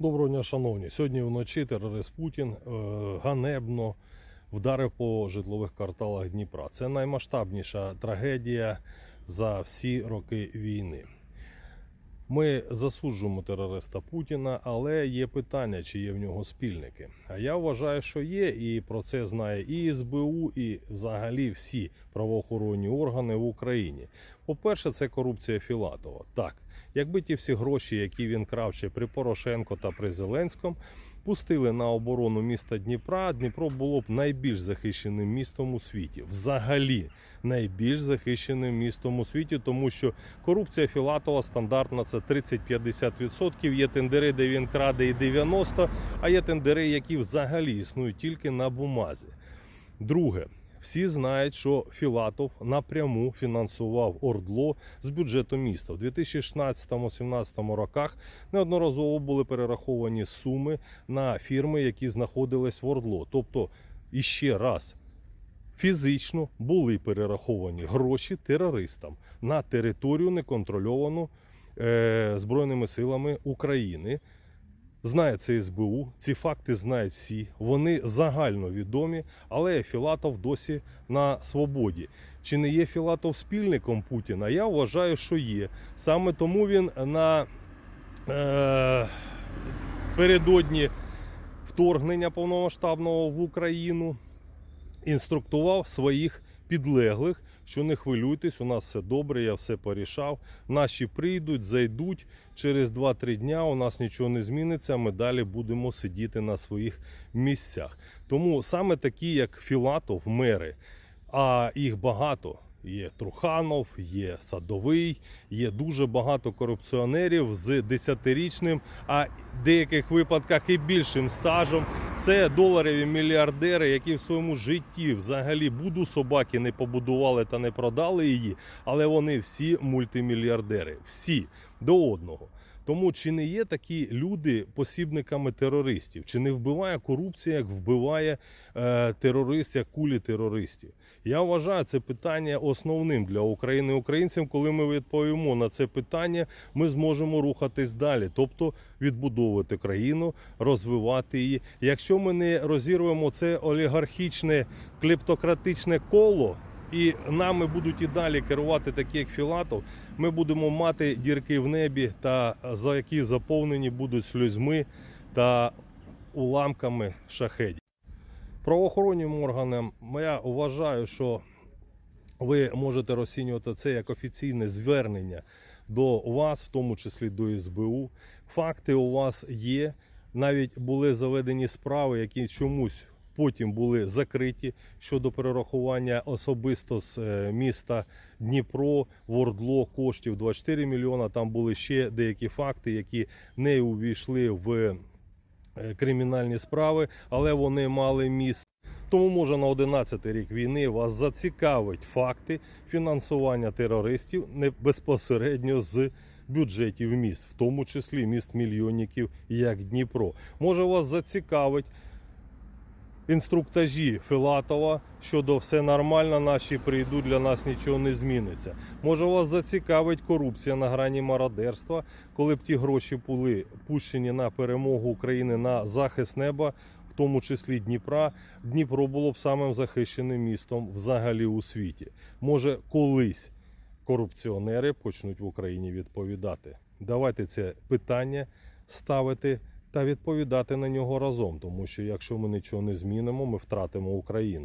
Доброго дня, шановні. Сьогодні вночі терорист Путін е, ганебно вдарив по житлових кварталах Дніпра. Це наймасштабніша трагедія за всі роки війни. Ми засуджуємо терориста Путіна, але є питання, чи є в нього спільники. А я вважаю, що є, і про це знає і СБУ, і взагалі всі правоохоронні органи в Україні. По-перше, це корупція Філатова. Так, якби ті всі гроші, які він крав ще при Порошенко та при Зеленському, пустили на оборону міста Дніпра, Дніпро було б найбільш захищеним містом у світі. Взагалі найбільш захищеним містом у світі, тому що корупція Філатова стандартна це 30-50%. Є тендери, де він краде і 90%, а є тендери, які взагалі існують тільки на бумазі. Друге. Всі знають, що Філатов напряму фінансував Ордло з бюджету міста. У 2016-2017 роках неодноразово були перераховані суми на фірми, які знаходились в Ордло. Тобто, іще раз, фізично були перераховані гроші терористам на територію неконтрольовану е, Збройними силами України. Знає це СБУ, ці факти знають всі, вони загально відомі, але Філатов досі на свободі. Чи не є Філатов спільником Путіна? Я вважаю, що є. Саме тому він на е, передодні вторгнення повномасштабного в Україну інструктував своїх підлеглих, що не хвилюйтесь, у нас все добре, я все порішав. Наші прийдуть, зайдуть через 2-3 дня. У нас нічого не зміниться. Ми далі будемо сидіти на своїх місцях. Тому саме такі, як Філатов, мери, а їх багато. Є Труханов, є Садовий, є дуже багато корупціонерів з десятирічним, а в деяких випадках і більшим стажем. Це доларові мільярдери, які в своєму житті взагалі буду собаки не побудували та не продали її, але вони всі мультимільярдери, всі до одного. Тому чи не є такі люди посібниками терористів? Чи не вбиває корупція, як вбиває е, терорист, як кулі терористів? Я вважаю це питання основним для України і українців. Коли ми відповімо на це питання, ми зможемо рухатись далі, тобто відбудовувати країну, розвивати її. Якщо ми не розірвемо це олігархічне клептократичне коло. І нами будуть і далі керувати такі, як Філатов. Ми будемо мати дірки в небі, та за які заповнені будуть сльозьми та уламками шахедів. Правоохоронним органам я вважаю, що ви можете розцінювати це як офіційне звернення до вас, в тому числі до СБУ. Факти у вас є. Навіть були заведені справи, які чомусь потім були закриті щодо перерахування особисто з е, міста Дніпро в Ордло коштів 24 мільйона. Там були ще деякі факти, які не увійшли в е, кримінальні справи, але вони мали місце. Тому може на 11-й рік війни вас зацікавить факти фінансування терористів не безпосередньо з бюджетів міст, в тому числі міст мільйонників, як Дніпро. Може вас зацікавить інструктажі Филатова щодо все нормально, наші прийдуть, для нас нічого не зміниться. Може вас зацікавить корупція на грані мародерства, коли б ті гроші були пущені на перемогу України на захист неба, в тому числі Дніпра. Дніпро було б самим захищеним містом взагалі у світі. Може, колись корупціонери почнуть в Україні відповідати. Давайте це питання ставити та відповідати на нього разом, тому що якщо ми нічого не змінимо, ми втратимо Україну.